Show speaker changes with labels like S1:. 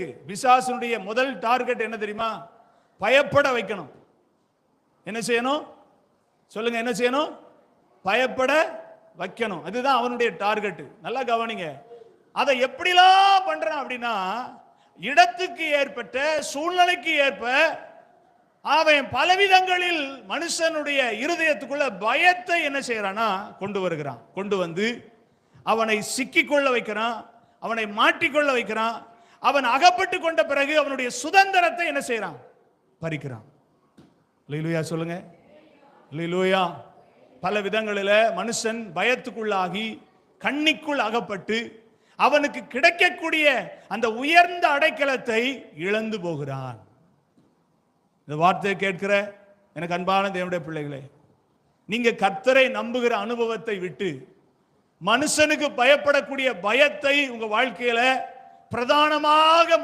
S1: பிசாசனுடைய முதல் டார்கெட் என்ன தெரியுமா? பயப்பட வைக்கணும். என்ன செய்யணும்? சொல்லுங்க என்ன செய்யணும்? பயப்பட வைக்கணும். அதுதான் அவனுடைய டார்கெட். நல்லா கவனிங்க. அதை எப்படிலாம் பண்றான் அப்படின்னா இடத்துக்கு ஏற்பட்ட சூழ்நிலைக்கு ஏற்ப அவன் பலவிதங்களில் மனுஷனுடைய இருதயத்துக்குள்ள பயத்தை என்ன செய்யறானா கொண்டு வருகிறான். கொண்டு வந்து அவனை சிக்கிக்கொள்ள வைக்கிறான். அவனை மாட்டிக்கொள்ள வைக்கிறான். அவன் அகப்பட்டு கொண்ட பிறகு அவனுடைய சுதந்திரத்தை என்ன செய்யறான்? பறிக்கிறான். லூயா சொல்லுங்க. லூயா பல விதங்களில் மனுஷன் பயத்துக்குள்ளாகி கண்ணிக்குள் அகப்பட்டு அவனுக்கு கிடைக்கக்கூடிய அந்த உயர்ந்த அடைக்கலத்தை இழந்து போகிறான். இந்த வார்த்தையை கேட்கிற எனக்கு அன்பான தேவனுடைய பிள்ளைகளே நீங்க கர்த்தரை நம்புகிற அனுபவத்தை விட்டு மனுஷனுக்கு பயப்படக்கூடிய பயத்தை உங்க வாழ்க்கையில பிரதானமாக